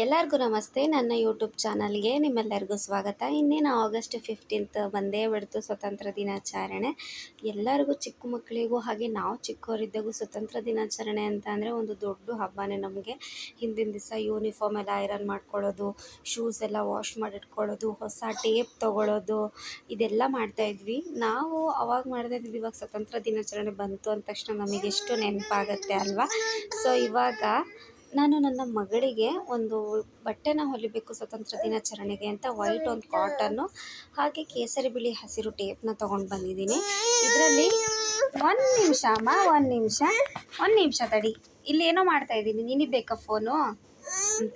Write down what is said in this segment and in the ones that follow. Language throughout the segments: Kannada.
ಎಲ್ಲರಿಗೂ ನಮಸ್ತೆ. ನನ್ನ ಯೂಟ್ಯೂಬ್ ಚಾನಲ್ಗೆ ನಿಮ್ಮೆಲ್ಲರಿಗೂ ಸ್ವಾಗತ. ಇನ್ನೇನು ಆಗಸ್ಟ್ ಫಿಫ್ಟೀನ್ತ್ ಬಂದೇ ಬಿಡ್ತು ಸ್ವತಂತ್ರ ದಿನಾಚರಣೆ. ಎಲ್ಲರಿಗೂ ಚಿಕ್ಕ ಮಕ್ಕಳಿಗೂ ಹಾಗೆ ನಾವು ಚಿಕ್ಕವರಿದ್ದಾಗೂ ಸ್ವತಂತ್ರ ದಿನಾಚರಣೆ ಅಂತ ಅಂದರೆ ಒಂದು ದೊಡ್ಡ ಹಬ್ಬನೇ ನಮಗೆ. ಹಿಂದಿನ ದಿವಸ ಯೂನಿಫಾರ್ಮ್ ಎಲ್ಲ ಐರನ್ ಮಾಡ್ಕೊಳ್ಳೋದು ಶೂಸ್ ಎಲ್ಲ ವಾಶ್ ಮಾಡಿಟ್ಕೊಳ್ಳೋದು, ಹೊಸ ಟೇಪ್ ತೊಗೊಳ್ಳೋದು ಇದೆಲ್ಲ ಮಾಡ್ತಾಯಿದ್ವಿ ನಾವು ಅವಾಗ ಮಾಡ್ತಾ ಇದ್ವಿ ಇವಾಗ ಸ್ವತಂತ್ರ ದಿನಾಚರಣೆ ಬಂತು ಅಂದ ತಕ್ಷಣ ನಮಗೆ ಎಷ್ಟು ನೆನಪಾಗತ್ತೆ ಅಲ್ವಾ? ಸೊ ಇವಾಗ ನಾನು ನನ್ನ ಮಗಳಿಗೆ ಒಂದು ಬಟ್ಟೆನ ಹೊಲಿಬೇಕು ಸ್ವತಂತ್ರ ದಿನಾಚರಣೆಗೆ ಅಂತ ವೈಟ್ ಒಂದು ಕಾಟನ್ನು ಹಾಗೆ ಕೇಸರಿ ಬಿಳಿ ಹಸಿರು ಟೇಪ್ನ ತೊಗೊಂಡು ಬಂದಿದ್ದೀನಿ. ಇದರಲ್ಲಿ ಒಂದು ನಿಮಿಷ ಅಮ್ಮ, ಒಂದು ನಿಮಿಷ ಒಂದು ನಿಮಿಷ ತಡಿ. ಇಲ್ಲಿ ಏನೋ ಮಾಡ್ತಾ ಇದ್ದೀನಿ. ನಿನಗೆ ಬೇಕಾ ಫೋನು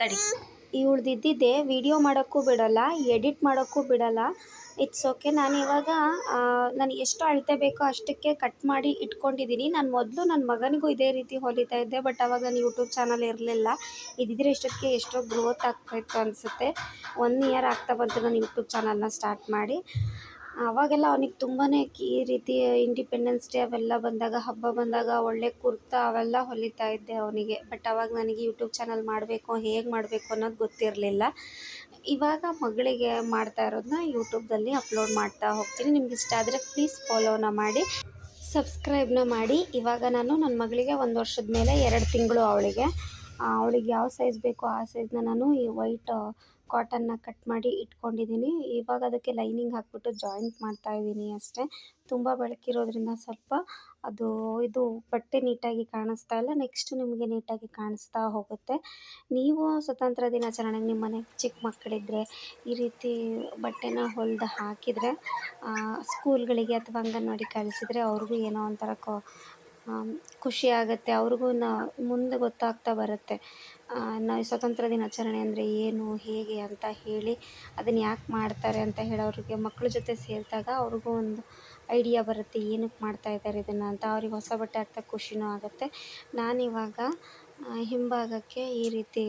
ತಡಿ. ಈ ಇವಳ್ದಿದ್ದಿದ್ದೆ ವಿಡಿಯೋ ಮಾಡೋಕ್ಕೂ ಬಿಡಲ್ಲ ಎಡಿಟ್ ಮಾಡೋಕ್ಕೂ ಬಿಡಲ್ಲ. ಇಟ್ಸ್ ಓಕೆ ನಾನು ಇವಾಗ ನಾನು ಎಷ್ಟು ಅಳತೆ ಬೇಕೋ ಅಷ್ಟಕ್ಕೆ ಕಟ್ ಮಾಡಿ ಇಟ್ಕೊಂಡಿದ್ದೀನಿ ನಾನು ಮೊದಲು ನನ್ನ ಮಗನಿಗೂ ಇದೇ ರೀತಿ ಹೊಲಿತಾ ಇದ್ದೆ ಬಟ್ ಅವಾಗ ನಾನು ಯೂಟ್ಯೂಬ್ ಚಾನಲ್ ಇರಲಿಲ್ಲ. ಇದ್ದಿದ್ರೆ ಎಷ್ಟೊತ್ತಿಗೆ ಎಷ್ಟೋ ಗ್ರೋತ್ ಆಗ್ತಾಯಿತ್ತು ಅನಿಸುತ್ತೆ. ಒನ್ ಇಯರ್ ಆಗ್ತಾ ಬಂತು ನಾನು ಯೂಟ್ಯೂಬ್ ಚಾನಲ್ನ ಸ್ಟಾರ್ಟ್ ಮಾಡಿ. ಅವಾಗೆಲ್ಲ ಅವನಿಗೆ ತುಂಬಾ ಈ ರೀತಿ ಇಂಡಿಪೆಂಡೆನ್ಸ್ ಡೇ ಅವೆಲ್ಲ ಬಂದಾಗ, ಹಬ್ಬ ಬಂದಾಗ, ಒಳ್ಳೆ ಕುರ್ತಾ ಅವೆಲ್ಲ ಹೊಲಿತಾ ಇದ್ದೆ ಅವನಿಗೆ. ಬಟ್ ಅವಾಗ ನನಗೆ ಯೂಟ್ಯೂಬ್ ಚಾನಲ್ ಮಾಡಬೇಕು, ಹೇಗೆ ಮಾಡಬೇಕು ಅನ್ನೋದು ಗೊತ್ತಿರಲಿಲ್ಲ. ಇವಾಗ ಮಗಳಿಗೆ ಮಾಡ್ತಾ ಇರೋದನ್ನ ಯೂಟ್ಯೂಬ್ದಲ್ಲಿ ಅಪ್ಲೋಡ್ ಮಾಡ್ತಾ ಹೋಗ್ತೀನಿ. ನಿಮ್ಗೆ ಇಷ್ಟ ಆದರೆ ಪ್ಲೀಸ್ ಫಾಲೋನ ಮಾಡಿ ಸಬ್ಸ್ಕ್ರೈಬ್ನ ಮಾಡಿ. ಇವಾಗ ನಾನು ನನ್ನ ಮಗಳಿಗೆ ಒಂದು ವರ್ಷದ ಮೇಲೆ ಎರಡು ತಿಂಗಳು ಅವಳಿಗೆ. ಅವಳಿಗೆ ಯಾವ ಸೈಜ್ ಬೇಕೋ ಆ ಸೈಜ್ನ ನಾನು ಈ ವೈಟ್ ಕಾಟನ್ನ ಕಟ್ ಮಾಡಿ ಇಟ್ಕೊಂಡಿದ್ದೀನಿ. ಇವಾಗ ಅದಕ್ಕೆ ಲೈನಿಂಗ್ ಹಾಕ್ಬಿಟ್ಟು ಜಾಯಿಂಟ್ ಮಾಡ್ತಾ ಇದ್ದೀನಿ ಅಷ್ಟೇ. ತುಂಬ ಬೆಳಕಿರೋದ್ರಿಂದ ಸ್ವಲ್ಪ ಅದು, ಇದು ಬಟ್ಟೆ ನೀಟಾಗಿ ಕಾಣಿಸ್ತಾ ಇಲ್ಲ. ನೆಕ್ಸ್ಟ್ ನಿಮಗೆ ನೀಟಾಗಿ ಕಾಣಿಸ್ತಾ ಹೋಗುತ್ತೆ. ನೀವು ಸ್ವತಂತ್ರ ದಿನಾಚರಣೆಗೆ ನಿಮ್ಮ ಮನೆ ಚಿಕ್ಕ ಮಕ್ಕಳಿದ್ರೆ ಈ ರೀತಿ ಬಟ್ಟೆನ ಹೊಲ್ದು ಹಾಕಿದರೆ ಸ್ಕೂಲ್ಗಳಿಗೆ ಅಥವಾ ಅಂಗನವಾಡಿ ಕಳಿಸಿದ್ರೆ ಅವ್ರಿಗೂ ಏನೋ ಒಂಥರ ಕೊ ಖುಷಿ ಆಗುತ್ತೆ, ಅವ್ರಿಗೂ ನ, ಮುಂದೆ ಗೊತ್ತಾಗ್ತಾ ಬರುತ್ತೆ. ನಾವು ಸ್ವತಂತ್ರ ದಿನಾಚರಣೆ ಅಂದರೆ ಏನು, ಹೇಗೆ ಅಂತ ಹೇಳಿ ಅದನ್ನು ಯಾಕೆ ಮಾಡ್ತಾರೆ ಅಂತ ಹೇಳಿ ಅವ್ರಿಗೆ ಮಕ್ಕಳ ಜೊತೆ ಸೇರಿದಾಗ ಅವ್ರಿಗೂ ಒಂದು ಐಡಿಯಾ ಬರುತ್ತೆ ಏನಕ್ಕೆ ಮಾಡ್ತಾ ಇದ್ದಾರೆ ಇದನ್ನು ಅಂತ. ಅವ್ರಿಗೆ ಹೊಸ ಬಟ್ಟೆ ಹಾಕ್ತಾ ಖುಷಿನೂ ಆಗುತ್ತೆ. ನಾನಿವಾಗ ಹಿಂಭಾಗಕ್ಕೆ ಈ ರೀತಿ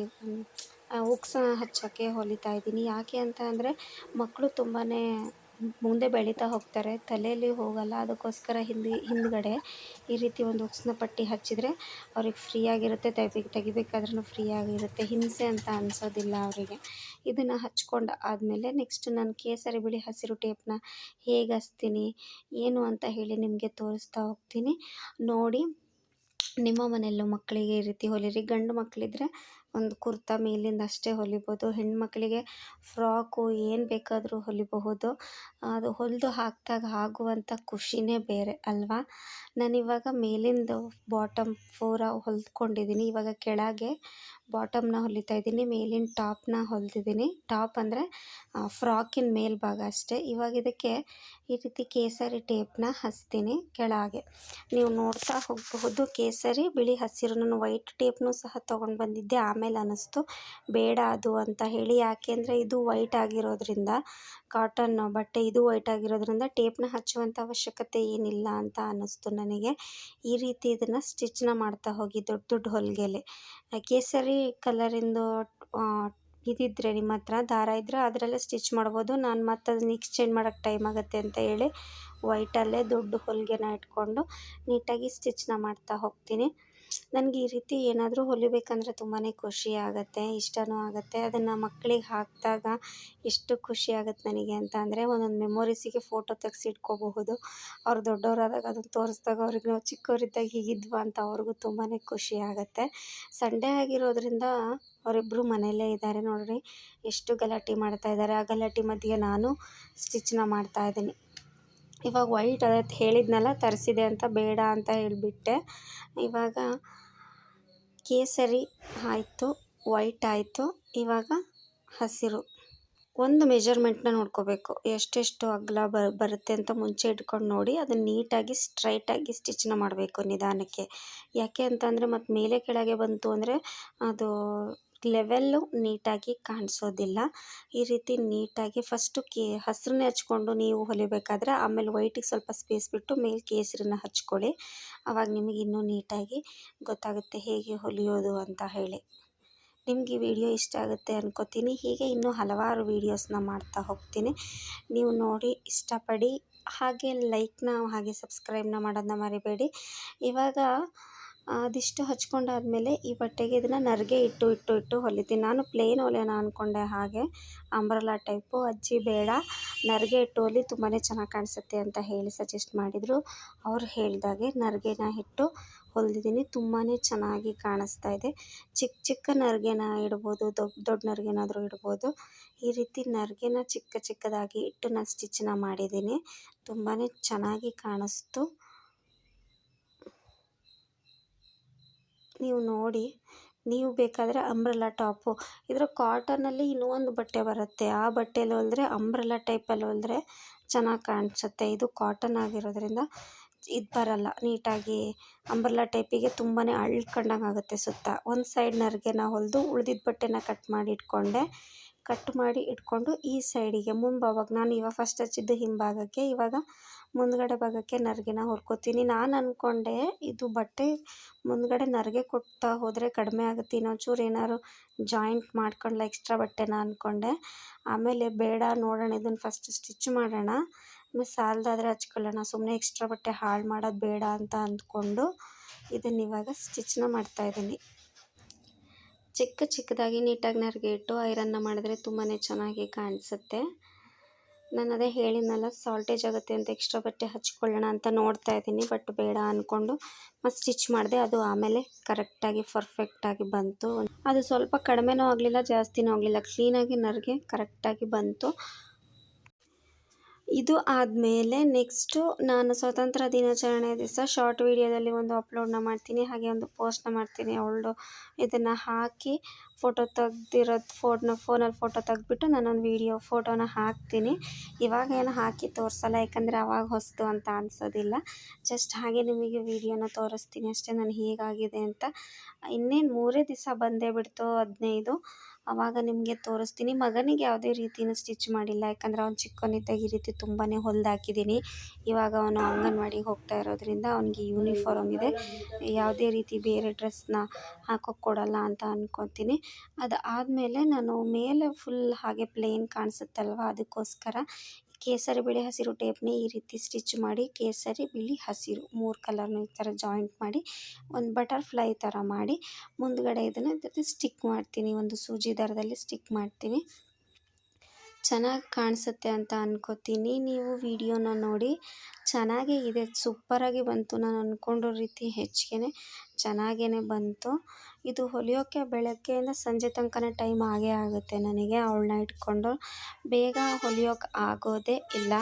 ಉಕ್ಸ ಹಚ್ಚೋಕ್ಕೆ ಹೊಲಿತಾ ಇದ್ದೀನಿ. ಯಾಕೆ ಅಂತ ಅಂದರೆ ಮಕ್ಕಳು ತುಂಬಾ ಮುಂದೆ ಬೆಳೀತಾ ಹೋಗ್ತಾರೆ. ತಲೆಯಲ್ಲಿ ಹೋಗಲ್ಲ. ಅದಕ್ಕೋಸ್ಕರ ಹಿಂದೆ, ಹಿಂದುಗಡೆ ಈ ರೀತಿ ಒಂದು ಉಕ್ಸ್ನ ಪಟ್ಟಿ ಹಚ್ಚಿದರೆ ಅವ್ರಿಗೆ ಫ್ರೀಯಾಗಿರುತ್ತೆ ತೆಗಿ ತೆಗಿಬೇಕಾದ್ರೂ ಫ್ರೀಯಾಗಿರುತ್ತೆ ಹಿಂಸೆ ಅಂತ ಅನಿಸೋದಿಲ್ಲ ಅವರಿಗೆ. ಇದನ್ನು ಹಚ್ಕೊಂಡು ಆದಮೇಲೆ ನೆಕ್ಸ್ಟ್ ನಾನು ಕೇಸರಿ ಬಿಳಿ ಹಸಿರು ಟೇಪ್ನ ಹೇಗೆ ಹಚ್ತೀನಿ, ಏನು ಅಂತ ಹೇಳಿ ನಿಮಗೆ ತೋರಿಸ್ತಾ ಹೋಗ್ತೀನಿ. ನೋಡಿ, ನಿಮ್ಮ ಮನೆಯಲ್ಲೂ ಮಕ್ಕಳಿಗೆ ಈ ರೀತಿ ಹೊಲಿರಿ. ಗಂಡು ಮಕ್ಕಳಿದ್ರೆ ಒಂದು ಕುರ್ತಾ ಮೇಲಿಂದ ಅಷ್ಟೇ ಹೊಲಿಬೋದು. ಹೆಣ್ಮಕ್ಳಿಗೆ ಫ್ರಾಕು ಏನು ಬೇಕಾದರೂ ಹೊಲಿಬಹುದು. ಅದು ಹೊಲಿದು ಹಾಕಿದಾಗ ಆಗುವಂಥ ಖುಷಿನೇ ಬೇರೆ, ಅಲ್ವಾ? ನಾನಿವಾಗ ಮೇಲಿಂದು ಬಾಟಮ್ ಪೂರ ಹೊಲ್ಕೊಂಡಿದ್ದೀನಿ ಇವಾಗ ಕೆಳಗೆ ಬಾಟಮ್ನ ಹೊಲಿತಾ ಇದ್ದೀನಿ, ಮೇಲಿನ ಟಾಪ್ನ ಹೊಲಿದಿದ್ದೀನಿ. ಟಾಪ್ ಅಂದರೆ ಫ್ರಾಕಿನ ಮೇಲ್ಭಾಗ ಅಷ್ಟೇ. ಇವಾಗ ಇದಕ್ಕೆ ಈ ರೀತಿ ಕೇಸರಿ ಟೇಪ್ನ ಹಚ್ತೀನಿ ಕೆಳಗೆ. ನೀವು ನೋಡ್ತಾ ಹೋಗಬಹುದು, ಕೇಸರಿ, ಬಿಳಿ ಹಸಿರು ನಾನು ವೈಟ್ ಟೇಪ್ನೂ ಸಹ ತೊಗೊಂಡು ಬಂದಿದ್ದೆ. ಆಮೇಲೆ ಅನ್ನಿಸ್ತು, ಬೇಡ ಅದು ಅಂತ ಹೇಳಿ. ಯಾಕೆ ಅಂದರೆ ಇದು ವೈಟ್ ಆಗಿರೋದ್ರಿಂದ, ಕಾಟನ್ ಬಟ್ಟೆ ಇದು ವೈಟ್ ಆಗಿರೋದ್ರಿಂದ ಟೇಪ್ನ ಹಚ್ಚುವಂಥ ಅವಶ್ಯಕತೆ ಏನಿಲ್ಲ ಅಂತ ಅನ್ನಿಸ್ತು ನನಗೆ. ಈ ರೀತಿ ಇದನ್ನು ಸ್ಟಿಚ್ನ ಮಾಡ್ತಾ ಹೋಗಿ ದೊಡ್ಡ ದೊಡ್ಡ ಹೊಲಿಗೆಲೆ. ಕೇಸರಿ ಕಲರಿಂದು ಇದಿದ್ದರೆ ನಿಮ್ಮ ಹತ್ರ, ದಾರ ಇದ್ದರೆ ಅದರಲ್ಲೇ ಸ್ಟಿಚ್ ಮಾಡ್ಬೋದು. ನಾನು ಮತ್ತೆ ಅದನ್ನ ಎಕ್ಸ್ಚೇಂಜ್ ಮಾಡೋಕ್ಕೆ ಟೈಮ್ ಆಗುತ್ತೆ ಅಂತ ಹೇಳಿ ವೈಟಲ್ಲೇ ದೊಡ್ಡ ಹೊಲಿಗೆನ ಇಟ್ಕೊಂಡು, ನೀಟಾಗಿ ಸ್ಟಿಚ್ನ ಮಾಡ್ತಾ ಹೋಗ್ತೀನಿ. ನನಗೆ ಈ ರೀತಿ ಏನಾದರೂ ಹೊಲಿಬೇಕಂದ್ರೆ ತುಂಬಾ ಖುಷಿ ಆಗುತ್ತೆ ಇಷ್ಟವೂ ಆಗುತ್ತೆ. ಅದನ್ನು ಮಕ್ಕಳಿಗೆ ಹಾಕಿದಾಗ ಎಷ್ಟು ಖುಷಿ ಆಗುತ್ತೆ ನನಗೆ ಅಂತ ಅಂದರೆ ಒಂದೊಂದು ಮೆಮೊರೀಸಿಗೆ ಫೋಟೋ ತೆಗ್ಸಿ ಇಟ್ಕೋಬಹುದು. ಅವ್ರು ದೊಡ್ಡವರಾದಾಗ ಅದನ್ನು ತೋರಿಸ್ದಾಗ ಅವ್ರಿಗೆ ನಾವು ಚಿಕ್ಕವರಿದ್ದಾಗ ಹೀಗಿದ್ವಾ ಅಂತ ಅವ್ರಿಗೂ ತುಂಬಾ ಖುಷಿ ಆಗುತ್ತೆ. ಸಂಡೇ ಆಗಿರೋದ್ರಿಂದ ಅವರಿಬ್ಬರು ಮನೆಯಲ್ಲೇ ಇದ್ದಾರೆ ನೋಡಿರಿ. ಎಷ್ಟು ಗಲಾಟೆ ಮಾಡ್ತಾಯಿದ್ದಾರೆ ಆ ಗಲಾಟೆ ಮಧ್ಯೆ ನಾನು ಸ್ಟಿಚ್ನ ಮಾಡ್ತಾ ಇದ್ದೀನಿ. ಇವಾಗ ವೈಟ್ ಅದಕ್ಕೆ ಹೇಳಿದ್ನಲ್ಲ, ತರಿಸಿದೆ ಅಂತ ಬೇಡ ಅಂತ ಹೇಳಿಬಿಟ್ಟೆ. ಇವಾಗ ಕೇಸರಿ ಆಯಿತು, ವೈಟ್ ಆಯಿತು, ಇವಾಗ ಹಸಿರು. ಒಂದು ಮೆಜರ್ಮೆಂಟ್ನ ನೋಡ್ಕೋಬೇಕು, ಎಷ್ಟೆಷ್ಟು ಅಗಲ ಬರುತ್ತೆ ಅಂತ ಮುಂಚೆ ಇಟ್ಕೊಂಡು ನೋಡಿ, ಅದನ್ನು ನೀಟಾಗಿ ಸ್ಟ್ರೈಟಾಗಿ ಸ್ಟಿಚ್ನ ಮಾಡಬೇಕು ನಿಧಾನಕ್ಕೆ. ಯಾಕೆ ಅಂತಂದರೆ ಮತ್ತು ಮೇಲೆ ಕೆಳಗೆ ಬಂತು ಅಂದರೆ ಅದು ಲೆವೆಲ್ಲು ನೀಟಾಗಿ ಕಾಣಿಸೋದಿಲ್ಲ. ಈ ರೀತಿ ನೀಟಾಗಿ ಫಸ್ಟು ಕೇ, ಹಸ್ರನ್ನೇ ಹಚ್ಕೊಂಡು ನೀವು ಹೊಲಿಬೇಕಾದ್ರೆ ಆಮೇಲೆ ವೈಟಿಗೆ ಸ್ವಲ್ಪ ಸ್ಪೇಸ್ ಬಿಟ್ಟು ಮೇಲೆ ಕೇಸರಿನ ಹಚ್ಕೊಳ್ಳಿ. ಆವಾಗ ನಿಮಗೆ ಇನ್ನೂ ನೀಟಾಗಿ ಗೊತ್ತಾಗುತ್ತೆ ಹೇಗೆ ಹೊಲಿಯೋದು ಅಂತ ಹೇಳಿ. ನಿಮಗೆ ವಿಡಿಯೋ ಇಷ್ಟ ಆಗುತ್ತೆ ಅನ್ಕೋತೀನಿ. ಹೀಗೆ ಇನ್ನೂ ಹಲವಾರು ವೀಡಿಯೋಸ್ನ ಮಾಡ್ತಾ ಹೋಗ್ತೀನಿ. ನೀವು ನೋಡಿ ಇಷ್ಟಪಡಿ. ಹಾಗೆ ಲೈಕ್ನ ಹಾಗೆ ಸಬ್ಸ್ಕ್ರೈಬ್ನ ಮಾಡೋದನ್ನ ಮರಿಬೇಡಿ. ಇವಾಗ ಅದಿಷ್ಟು ಹಚ್ಕೊಂಡಾದಮೇಲೆ ಈ ಬಟ್ಟೆಗೆ ಇದನ್ನು ನರಿಗೆ ಇಟ್ಟು ಇಟ್ಟು ಇಟ್ಟು ಹೊಲಿತೀನಿ. ನಾನು ಪ್ಲೇನ್ ಹೊಲಿಯೋಣ ಅಂದ್ಕೊಂಡೆ ಹಾಗೆ. ಅಂಬ್ರಲಾ ಟೈಪು ಅಜ್ಜಿ ಬೇಡ. ನರಿಗೆ ಇಟ್ಟು ಹೊಲಿ ತುಂಬಾ ಚೆನ್ನಾಗಿ ಕಾಣಿಸುತ್ತೆ ಅಂತ ಹೇಳಿ ಸಜೆಸ್ಟ್ ಮಾಡಿದರು. ಅವ್ರು ಹೇಳಿದಾಗೆ ನರಿಗೆನ ಇಟ್ಟು ಹೊಲಿದಿದ್ದೀನಿ. ತುಂಬಾ ಚೆನ್ನಾಗಿ ಕಾಣಿಸ್ತಾ ಇದೆ. ಚಿಕ್ಕ ಚಿಕ್ಕ ನರಿಗೆನ ಇಡ್ಬೋದು ದೊಡ್ಡ ದೊಡ್ಡ ನರಿಗೆನಾದರೂ ಇಡ್ಬೋದು. ಈ ರೀತಿ ನರಿಗೆನ ಚಿಕ್ಕ ಚಿಕ್ಕದಾಗಿ ಇಟ್ಟು ನಾನು ಸ್ಟಿಚ್ನ ಮಾಡಿದ್ದೀನಿ. ತುಂಬಾ ಚೆನ್ನಾಗಿ ಕಾಣಿಸ್ತು. ನೀವು ನೋಡಿ, ನೀವು ಬೇಕಾದರೆ ಅಂಬ್ರೆಲಾ ಟಾಪು. ಇದರ ಕಾಟನಲ್ಲಿ ಇನ್ನೂ ಒಂದು ಬಟ್ಟೆ ಬರುತ್ತೆ. ಆ ಬಟ್ಟೆಯಲ್ಲಿ ಹೊಲಿದ್ರೆ ಅಂಬ್ರೆಲಾ ಟೈಪಲ್ಲಿ ಹೊಲಿದ್ರೆ ಚೆನ್ನಾಗಿ ಕಾಣಿಸುತ್ತೆ. ಇದು ಕಾಟನ್ ಆಗಿರೋದ್ರಿಂದ ಇದು ಬರಲ್ಲ. ನೀಟಾಗಿ ಅಂಬ್ರೆಲಾ ಟೈಪಿಗೆ ತುಂಬಾ ಅಳ್ಕೊಂಡಂಗೆ ಆಗುತ್ತೆ ಸುತ್ತ. ಒಂದು ಸೈಡ್ ನರ್ಗೆನ ಹೊಲಿದು ಉಳ್ದಿದ್ದ ಬಟ್ಟೆನ ಕಟ್ ಮಾಡಿ ಇಟ್ಕೊಂಡೆ. ಕಟ್ ಮಾಡಿ ಇಟ್ಕೊಂಡು ಈ ಸೈಡಿಗೆ ಮುಂಭಾಗಕ್ಕೆ ನಾನು ಇವಾಗ ಫಸ್ಟ್ ಹಚ್ಚಿದ್ದು ಹಿಂಭಾಗಕ್ಕೆ, ಇವಾಗ ಮುಂದ್ಗಡೆ ಭಾಗಕ್ಕೆ ನರಗಿನ ಹೊರ್ಕೊತೀನಿ ನಾನು ಅಂದ್ಕೊಂಡೆ ಇದು ಬಟ್ಟೆ ಮುಂದ್ಗಡೆ ನರಗೆ ಕೊಡ್ತಾ ಹೋದರೆ ಕಡಿಮೆ ಆಗುತ್ತೆ. ಇನ್ನೊಂಚೂರು ಏನಾದ್ರು ಜಾಯಿಂಟ್ ಮಾಡ್ಕೊಂಡ್ಲ ಎಕ್ಸ್ಟ್ರಾ ಬಟ್ಟೆನ ಅಂದ್ಕೊಂಡೆ ಆಮೇಲೆ ಬೇಡ, ನೋಡೋಣ, ಇದನ್ನು ಫಸ್ಟ್ ಸ್ಟಿಚ್ ಮಾಡೋಣ. ಆಮೇಲೆ ಸಾಲದಾದ್ರೆ ಹಚ್ಕೊಳ್ಳೋಣ. ಸುಮ್ಮನೆ ಎಕ್ಸ್ಟ್ರಾ ಬಟ್ಟೆ ಹಾಳು ಮಾಡೋದು ಬೇಡ ಅಂತ ಅಂದ್ಕೊಂಡು ಇದನ್ನು ಇವಾಗ ಸ್ಟಿಚ್ನ ಮಾಡ್ತಾಯಿದ್ದೀನಿ ಚಿಕ್ಕ ಚಿಕ್ಕದಾಗಿ ನೀಟಾಗಿ ನರ್ಗೆ ಇಟ್ಟು ಐರನ್ನ ಮಾಡಿದ್ರೆ ತುಂಬಾ ಚೆನ್ನಾಗಿ ಕಾಣಿಸುತ್ತೆ. ನಾನು ಅದೇ ಹೇಳಿದ್ನಲ್ಲ ಸಾಲ್ಟೇಜ್ ಆಗುತ್ತೆ ಅಂತ ಎಕ್ಸ್ಟ್ರಾ ಬಟ್ಟೆ ಹಚ್ಕೊಳ್ಳೋಣ ಅಂತ ನೋಡ್ತಾ ಇದ್ದೀನಿ ಬಟ್ ಬೇಡ ಅಂದ್ಕೊಂಡು ಮತ್ತು ಸ್ಟಿಚ್ ಮಾಡಿದೆ, ಅದು ಆಮೇಲೆ ಕರೆಕ್ಟಾಗಿ ಪರ್ಫೆಕ್ಟಾಗಿ ಬಂತು. ಅದು ಸ್ವಲ್ಪ ಕಡಿಮೆನೂ ಆಗಲಿಲ್ಲ, ಜಾಸ್ತಿನೂ ಆಗಲಿಲ್ಲ ಕ್ಲೀನಾಗಿ ನರಗೆ ಕರೆಕ್ಟಾಗಿ ಬಂತು. ಇದು ಆದಮೇಲೆ ನೆಕ್ಸ್ಟು ನಾನು ಸ್ವಾತಂತ್ರ್ಯ ದಿನಾಚರಣೆ ದಿವಸ ಶಾರ್ಟ್ ವೀಡಿಯೋದಲ್ಲಿ ಒಂದು ಅಪ್ಲೋಡ್ನ ಮಾಡ್ತೀನಿ, ಹಾಗೆ ಒಂದು ಪೋಸ್ಟ್ನ ಮಾಡ್ತೀನಿ. ಅವಳು ಇದನ್ನು ಹಾಕಿ ಫೋಟೋ ತೆಗ್ದಿರೋದು ಫೋಟೋನ ಫೋನಲ್ಲಿ ಫೋಟೋ ತೆಗ್ದುಬಿಟ್ಟು ನಾನೊಂದು ವೀಡಿಯೋ ಫೋಟೋನ ಹಾಕ್ತೀನಿ. ಇವಾಗ ಏನು ಹಾಕಿ ತೋರಿಸಲ್ಲ, ಯಾಕಂದರೆ ಅವಾಗ ಹೊಸ್ತು ಅಂತ ಅನಿಸೋದಿಲ್ಲ. ಜಸ್ಟ್ ಹಾಗೆ ನಿಮಗೆ ವೀಡಿಯೋನ ತೋರಿಸ್ತೀನಿ. ಅಷ್ಟೇ ನಾನು ಹೀಗಾಗಿದೆ ಅಂತ. ಇನ್ನೇನು ಮೂರೇ ದಿವಸ ಬಂದೇ ಬಿಡ್ತು ಹದಿನೈದು. ಆವಾಗ ನಿಮಗೆ ತೋರಿಸ್ತೀನಿ. ಮಗನಿಗೆ ಯಾವುದೇ ರೀತಿಯೂ ಸ್ಟಿಚ್ ಮಾಡಿಲ್ಲ. ಯಾಕಂದರೆ ಅವ್ನು ಚಿಕ್ಕವನಿದ್ದಾಗ ಈ ರೀತಿ ತುಂಬಾ ಹೊಲ್ದಾಕಿದ್ದೀನಿ ಇವಾಗ ಅವನು ಅಂಗನವಾಡಿಗೆ ಹೋಗ್ತಾ ಇರೋದ್ರಿಂದ ಅವನಿಗೆ ಯೂನಿಫಾರ್ಮ್ ಇದೆ. ಯಾವುದೇ ರೀತಿ ಬೇರೆ ಡ್ರೆಸ್ನ ಹಾಕೋಕ್ಕೆ ಕೊಡಲ್ಲ ಅಂತ ಅಂದ್ಕೊತೀನಿ ಅದು ಆದಮೇಲೆ ನಾನು ಮೇಲೆ ಫುಲ್ ಹಾಗೆ ಪ್ಲೇನ್ ಕಾಣಿಸುತ್ತಲ್ವ? ಅದಕ್ಕೋಸ್ಕರ ಕೇಸರಿ ಬಿಳಿ ಹಸಿರು ಟೇಪ್ನ ಈ ರೀತಿ ಸ್ಟಿಚ್ ಮಾಡಿ, ಕೇಸರಿ ಬಿಳಿ ಹಸಿರು ಮೂರು ಕಲರ್ನ ಈ ಥರ ಜಾಯಿಂಟ್ ಮಾಡಿ, ಒಂದು ಬಟರ್ಫ್ಲೈ ಥರ ಮಾಡಿ, ಮುಂದ್ಗಡೆ ಇದನ್ನು ಸ್ಟಿಕ್ ಮಾಡ್ತೀನಿ. ಒಂದು ಸೂಜಿ ದರದಲ್ಲಿ ಸ್ಟಿಕ್ ಮಾಡ್ತೀನಿ. ಚೆನ್ನಾಗಿ ಕಾಣಿಸುತ್ತೆ ಅಂತ ಅನ್ಕೋತೀನಿ. ನೀವು ವಿಡಿಯೋನ ನೋಡಿ ಚೆನ್ನಾಗೇ ಇದೆ. ಸೂಪರಾಗಿ ಬಂತು. ನಾನು ಅಂದ್ಕೊಂಡಿರೋ ರೀತಿ ಹೆಚ್ಚಿಗೆ ಚೆನ್ನಾಗೇ ಬಂತು. ಇದು ಹೊಲಿಯೋಕ್ಕೆ ಬೆಳಗ್ಗೆಯಿಂದ ಸಂಜೆ ತನಕನೇ ಟೈಮ್ ಆಗೇ ಆಗುತ್ತೆ ನನಗೆ. ಅವಳನ್ನ ಇಟ್ಕೊಂಡು ಬೇಗ ಹೊಲಿಯೋಕೆ ಆಗೋದೇ ಇಲ್ಲ.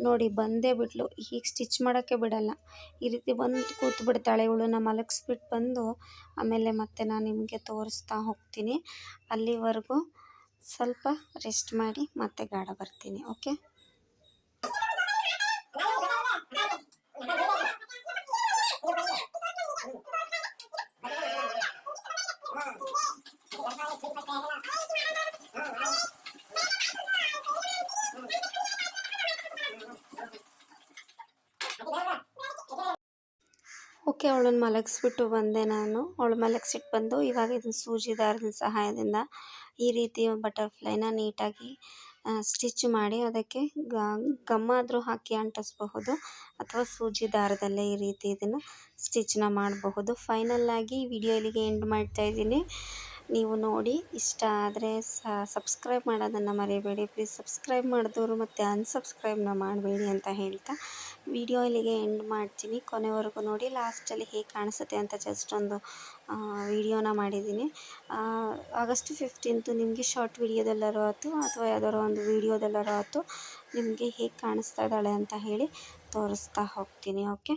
ನೋಡಿ, ಬಂದೇ ಬಿಟ್ಲು. ಈಗ ಸ್ಟಿಚ್ ಮಾಡೋಕ್ಕೆ ಬಿಡಲ್ಲ. ಈ ರೀತಿ ಬಂದು ಕೂತು ಬಿಡ್ತಾಳೆ ಇವಳನ್ನ ಮಲಗಿಸ್ಬಿಟ್ಟು ಬಂದು ಆಮೇಲೆ ಮತ್ತೆ ನಾನು ನಿಮಗೆ ತೋರಿಸ್ತಾ ಹೋಗ್ತೀನಿ. ಅಲ್ಲಿವರೆಗೂ ಸ್ವಲ್ಪ ರೆಸ್ಟ್ ಮಾಡಿ ಮತ್ತೆ ಗಾಢ ಬರ್ತೀನಿ. ಓಕೆ ಓಕೆ, ಅವಳನ್ನು ಮಲಗಿಸ್ಬಿಟ್ಟು ಬಂದೆ ನಾನು. ಅವಳು ಮಲಗಿಸಿಟ್ಟು ಬಂದು ಇವಾಗ ಇದನ್ನು ಸೂಜಿ ದಾರದ ಸಹಾಯದಿಂದ ಈ ರೀತಿ ಬಟರ್ಫ್ಲೈನ ನೀಟಾಗಿ ಸ್ಟಿಚ್ ಮಾಡಿ ಅದಕ್ಕೆ ಗಮ್ಮಾದರೂ ಹಾಕಿ ಅಂಟಿಸ್ಬಹುದು ಅಥವಾ ಸೂಜಿ ದಾರದಲ್ಲೇ ಈ ರೀತಿ ಇದನ್ನು ಸ್ಟಿಚ್ನ ಮಾಡಬಹುದು. ಫೈನಲ್ಲಾಗಿ ವಿಡಿಯೋ ಇಲ್ಲಿಗೆ ಎಂಡ್ ಮಾಡ್ತಾಯಿದ್ದೀನಿ ನೀವು ನೋಡಿ ಇಷ್ಟ ಆದರೆ ಸಬ್ಸ್ಕ್ರೈಬ್ ಮಾಡೋದನ್ನು ಮರಿಬೇಡಿ. ಪ್ಲೀಸ್ ಸಬ್ಸ್ಕ್ರೈಬ್ ಮಾಡಿದವರು ಮತ್ತು ಅನ್ಸಬ್ಸ್ಕ್ರೈಬ್ನ ಮಾಡಬೇಡಿ ಅಂತ ಹೇಳ್ತಾ ವಿಡಿಯೋ ಇಲ್ಲಿಗೆ ಎಂಡ್ ಮಾಡ್ತೀನಿ. ಕೊನೆವರೆಗೂ ನೋಡಿ ಲಾಸ್ಟಲ್ಲಿ ಹೇಗೆ ಕಾಣಿಸುತ್ತೆ ಅಂತ ಜಸ್ಟ್ ಒಂದು ವಿಡಿಯೋನ ಮಾಡಿದ್ದೀನಿ. ಆಗಸ್ಟ್ ಫಿಫ್ಟೀನ್ತು ನಿಮಗೆ ಶಾರ್ಟ್ ವಿಡಿಯೋದೆಲ್ಲರೂ ಆಯಿತು, ಅಥವಾ ಯಾವ್ದಾದ್ರು ಒಂದು ವಿಡಿಯೋದೆಲ್ಲರೂ ಆಯಿತು, ನಿಮಗೆ ಹೇಗೆ ಕಾಣಿಸ್ತಾ ಇದ್ದಾಳೆ ಅಂತ ಹೇಳಿ ತೋರಿಸ್ತಾ ಹೋಗ್ತೀನಿ okay